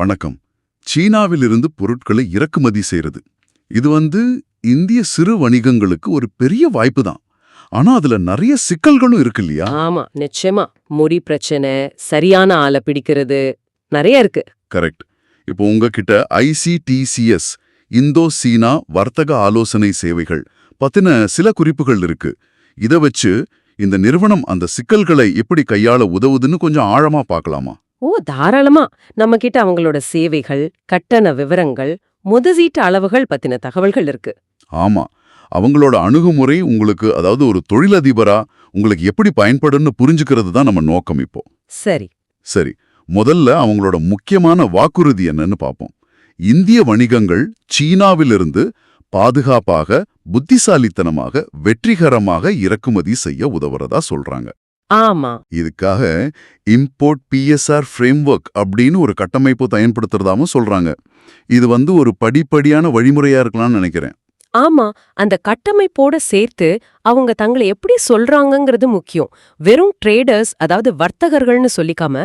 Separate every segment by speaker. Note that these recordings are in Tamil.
Speaker 1: வணக்கம். சீனாவிலிருந்து பொருட்களை இறக்குமதி செய்யறது இது வந்து இந்திய சிறு வணிகங்களுக்கு ஒரு பெரிய வாய்ப்பு தான். ஆனா அதுல நிறைய சிக்கல்களும் இருக்கு இல்லையா?
Speaker 2: ஆமா நிச்சயமா. முடி பிரச்சனை சரியான ஆளை பிடிக்கிறது நிறைய இருக்கு.
Speaker 1: கரெக்ட். இப்போ உங்ககிட்ட ஐசிடிசிஎஸ் இந்தோ சீனா வர்த்தக ஆலோசனை சேவைகள் பத்தின சில குறிப்புகள் இருக்கு. இத வச்சு இந்த நிறுவனம் அந்த சிக்கல்களை எப்படி கையாள உதவுதுன்னு கொஞ்சம் ஆழமா பார்க்கலாமா?
Speaker 2: ஓ தாராளமா. நம்ம கிட்ட அவங்களோட சேவைகள் கட்டண விவரங்கள் முதலீட்டு அளவுகள் பத்தின தகவல்கள் இருக்கு.
Speaker 1: ஆமா. அவங்களோட அணுகுமுறை உங்களுக்கு அதாவது ஒரு தொழிலதிபரா உங்களுக்கு எப்படி பயன்படும்னு புரிஞ்சுக்கிறது தான் நம்ம நோக்கம் இப்போ.
Speaker 2: சரி.
Speaker 1: சரி. முதல்ல அவங்களோட முக்கியமான வாக்குறுதி என்னன்னு பார்ப்போம் இந்திய வணிகங்கள் சீனாவிலிருந்து பாதுகாப்பாக புத்திசாலித்தனமாக வெற்றிகரமாக இறக்குமதி செய்ய உதவுறதா சொல்றாங்க.
Speaker 2: ஆமா.
Speaker 1: இதுக்காக இம்போர்ட் பிஎஸ்ஆர் ஃப்ரேம்வொர்க் அப்படின்னு ஒரு கட்டமைப்பு பயன்படுத்துறதாவும் சொல்றாங்க. இது வந்து ஒரு படிப்படியான வழிமுறையா இருக்கலாம்னு நினைக்கிறேன்.
Speaker 2: ஆமா. அந்த கட்டமைப்போட சேர்த்து அவங்க தங்களை எப்படி சொல்றாங்கங்கிறது முக்கியம். வெறும் ட்ரேடர்ஸ் அதாவது வர்த்தகர்கள்னு சொல்லிக்காம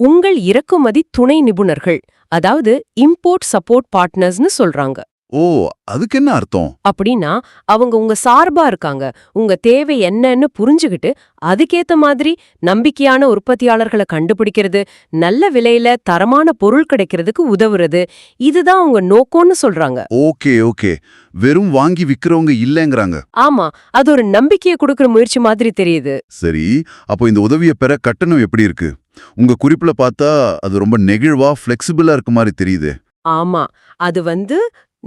Speaker 2: உங்கள் இறக்குமதி துணை நிபுணர்கள் அதாவது இம்போர்ட் சப்போர்ட் பார்ட்னர்ஸ்னு சொல்றாங்க.
Speaker 1: ஓ அதுக்கு என்ன அர்த்தம்?
Speaker 2: அப்படின்னா அவங்க உங்க சார்பா இருக்காங்க. உங்க தேவை என்னன்னு புரிஞ்சுகிட்டு அதுக்கேத்த மாதிரி நம்பிக்கையான உற்பத்தியாளர்களை கண்டுபிடிக்கிறது நல்ல விலையில தரமான பொருள் கிடைக்கிறதுக்கு உதவுறது இதுதான் அவங்க நோக்கம்னு சொல்றாங்க.
Speaker 1: Okay okay. வெறும் வாங்கி விக்கிறவங்க இல்லைங்கிறாங்க.
Speaker 2: ஆமா அது ஒரு நம்பிக்கையை கொடுக்கிற முயற்சி மாதிரி தெரியுது.
Speaker 1: சரி அப்போ இந்த உதவியை பெற கட்டணம் எப்படி இருக்கு? உங்க குறிப்புல பார்த்தா அது ரொம்ப நெகிழ்வா ஃப்ளெக்சிபிளா இருக்க மாதிரி தெரியுது.
Speaker 2: ஆமா அது வந்து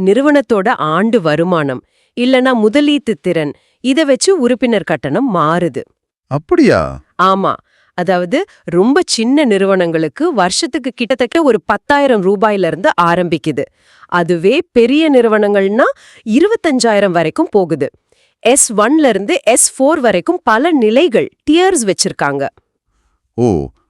Speaker 2: நிறுவனத்தோட ஆண்டு வருமானம் இல்லனா முதலீட்டு திறன் இத வச்சு உறுப்பினர் கட்டணம் மாறுது.
Speaker 1: அப்படியா?
Speaker 2: ஆமா. அதாவது ரொம்ப சின்ன நிறுவனங்களுக்கு வருஷத்துக்கு கிட்டத்தட்ட ஒரு பத்தாயிரம் ரூபாயில இருந்து ஆரம்பிக்குது. அதுவே பெரிய நிறுவனங்கள்னா இருபத்தஞ்சாயிரம் வரைக்கும் போகுது. எஸ் ஒன்ல இருந்து எஸ் ஃபோர் வரைக்கும் பல நிலைகள் டியர்ஸ் வச்சிருக்காங்க.
Speaker 1: ஓ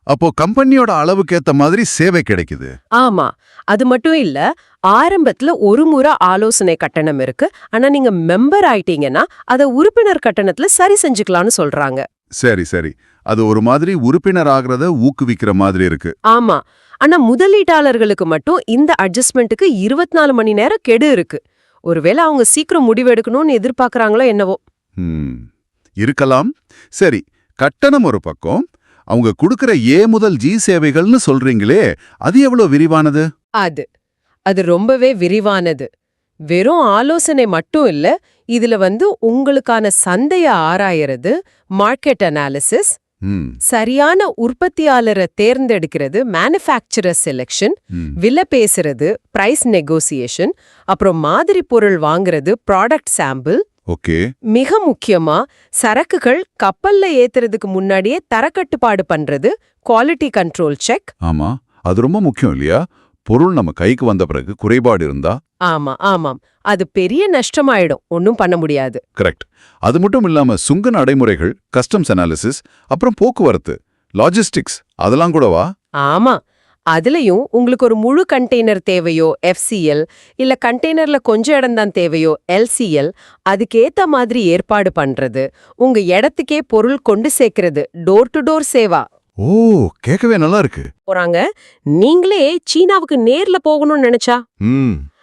Speaker 1: அப்போ கம்பெனியோட அளவுக்கு ஏத்த மாதிரி சேவை கிடைக்குது.
Speaker 2: ஆமா. அது மட்டும் இல்ல ஆரம்பத்துல ஒரு முறை ஆலோசனை கட்டணம் இருக்கு. ஆனா நீங்க மெம்பர் ஆயிட்டீங்கன்னா அத உறுப்பினர் கட்டணத்துல சரி செஞ்சுக்கலாம்னு சொல்றாங்க.
Speaker 1: சரி சரி. அது ஒரு மாதிரி உறுப்பினர் ஆகிறத ஊக்குவிக்கிற மாதிரி இருக்கு.
Speaker 2: ஆமா. ஆனா முதலீட்டாளர்களுக்கு மட்டும் இந்த அட்ஜஸ்ட்மெண்ட்டுக்கு இருபத்தி நாலு மணி நேரம் கெடு இருக்கு. ஒருவேளை அவங்க சீக்கிரம் முடிவெடுக்கணும்னு எதிர்பார்க்கறாங்களோ என்னவோ.
Speaker 1: இருக்கலாம். சரி கட்டணம் ஒரு பக்கம் அவங்க கொடுக்கிற ஏ முதல் ஜி சேவைகள்னு சொல்றீங்களே அது எவ்வளவு விரிவானது?
Speaker 2: அது அது ரொம்பவே விரிவானது. வெறும் ஆலோசனை மட்டும் இல்ல இதுல வந்து உங்களுக்கான சந்தைய ஆராயறது மார்க்கெட் அனாலிசிஸ் சரியான உற்பத்தியாளரை தேர்ந்தெடுக்கிறது மேனுஃபேக்சரர் செலெக்ஷன். விலை பேசுறது பிரைஸ் நெகோசியேஷன் அப்புறம் மாதிரி பொருள் வாங்குறது ப்ராடக்ட் சாம்பிள்
Speaker 1: ஓகே.
Speaker 2: மிக முக்கியமா சரக்குகள் கப்பல்ல ஏத்துறதுக்கு முன்னாடியே தரக்கட்டுப்பாடு பண்றது குவாலிட்டி கண்ட்ரோல் செக்
Speaker 1: ஆமா அது ரொம்ப முக்கியம் இல்லையா? பொருள் நம்ம கைக்கு வந்த பிறகு குறைபாடு இருந்தா?
Speaker 2: ஆமா ஆமாம். அது பெரிய நஷ்டமாயிடும் ஒன்னும் பண்ண முடியாது.
Speaker 1: கரெக்ட் அது மட்டும் இல்லாம சுங்க நடைமுறைகள் கஸ்டம்ஸ் அனாலிசிஸ் அப்புறம் போக்குவரத்து லாஜிஸ்டிக்ஸ் அதெல்லாம் கூடவா?
Speaker 2: ஆமா. அதுலயும் உங்களுக்கு ஒரு முழு கண்டெய்னர் தேவையோ எஃப்சிஎல் இல்ல கண்டெய்னர்ல கொஞ்சம் இடம்தான் தேவையோ எல்சிஎல் அதுக்கேத்த மாதிரி ஏற்பாடு பண்றது. உங்க இடத்துக்கே பொருள் கொண்டு சேர்க்கிறது. டோர் டு டோர் சேவா.
Speaker 1: ஓ கேட்கவே நல்லா இருக்கு.
Speaker 2: போறாங்க. நீங்களே சீனாவுக்கு நேர்ல போகணும்னு நினைச்சா?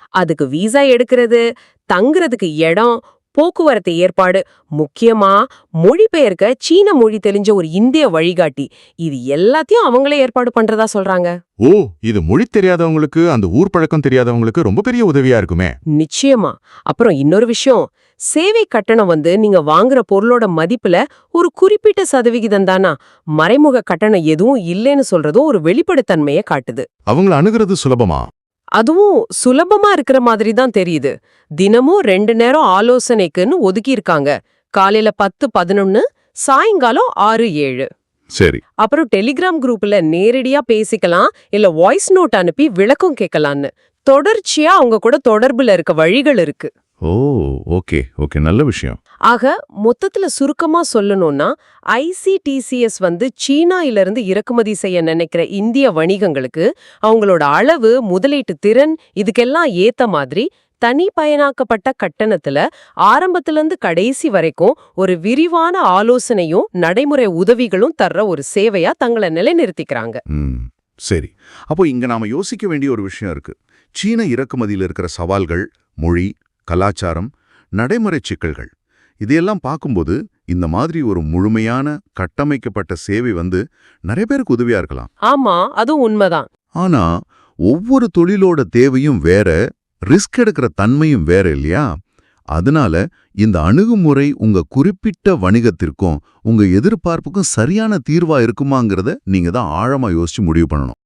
Speaker 2: அதுக்கு விசா எடுக்கிறது தங்குறதுக்கு இடம் போக்குவரத்து ஏற்பாடு முக்கியமா மொழிபெயர்க்க சீன மொழி தெரிஞ்ச ஒரு இந்திய வழிகாட்டி. இது எல்லாத்தையும் அவங்களே ஏற்பாடு பண்றதா சொல்றாங்க.
Speaker 3: ஓ இது மொழி தெரியாதவங்களுக்கு அந்த ஊர் பழக்கம் தெரியாதவங்களுக்கு ரொம்ப பெரிய உதவியா இருக்குமே.
Speaker 2: நிச்சயமா. அப்புறம் இன்னொரு விஷயம் சேவை கட்டணம் வந்து நீங்க வாங்குற பொருளோட மதிப்புல ஒரு குறிப்பிட்ட சதவிகிதம் தானா? மறைமுக கட்டணம் எதுவும் இல்லைன்னு சொல்றதும் ஒரு வெளிப்படைத்தன்மையை காட்டுது.
Speaker 3: அவங்கள அணுகிறது சுலபமா?
Speaker 2: அதுவும் சுலபமா இருக்கிற மாதிரி தான் தெரியுது. தினமும் ரெண்டு நேரம் ஆலோசனைக்குன்னு ஒதுக்கி இருக்காங்க காலையில பத்து பதினொன்னு சாயங்காலம் ஆறு ஏழு.
Speaker 1: சரி.
Speaker 2: அப்புறம் டெலிகிராம் குரூப்ல நேரடியா பேசிக்கலாம் இல்ல வாய்ஸ் நோட் அனுப்பி விளக்கம் கேட்கலான்னு. தொடர்ச்சியா அவங்க கூட தொடர்புல இருக்க வழிகள் இருக்கு.
Speaker 1: ஓ ஓகே ஓகே நல்ல விஷயம்.
Speaker 2: ஆக மொத்தத்துல சுருக்கமா சொல்லணும்னா ஐசிடிசிஎஸ் வந்து சீனாயில இருந்து இறக்குமதி செய்ய நினைக்கிற இந்திய வணிகங்களுக்கு அவங்களோட அளவு முதலீட்டு திறன் இதுக்கெல்லாம் ஏத்த மாதிரி தனி பயனாக்கப்பட்ட கட்டணத்துல ஆரம்பத்துல இருந்து கடைசி வரைக்கும் ஒரு விரிவான ஆலோசனையும் நடைமுறை உதவிகளும் தர்ற ஒரு சேவையா தங்களை நிலைநிறுத்திக்கிறாங்க.
Speaker 1: சரி. அப்போ இங்க நாம யோசிக்க வேண்டிய ஒரு விஷயம் இருக்கு. சீன இறக்குமதியில் இருக்கிற சவால்கள் மொழி கலாச்சாரம் நடைமுறை சிக்கல்கள். இதையெல்லாம் பார்க்கும்போது இந்த மாதிரி ஒரு முழுமையான கட்டமைக்கப்பட்ட சேவை வந்து நிறைய பேருக்கு உதவியா இருக்கலாம்.
Speaker 2: ஆமா அதுவும் உண்மைதான்.
Speaker 1: ஆனா ஒவ்வொரு தொழிலோட தேவையும் வேற ரிஸ்க் எடுக்கிற தன்மையும் வேற இல்லையா? அதனால இந்த அணுகுமுறை உங்க குறிப்பிட்ட வணிகத்திற்கும் உங்க எதிர்பார்ப்புக்கும் சரியான தீர்வா இருக்குமாங்கிறத நீங்க தான் ஆழமா யோசிச்சு முடிவு பண்ணணும்.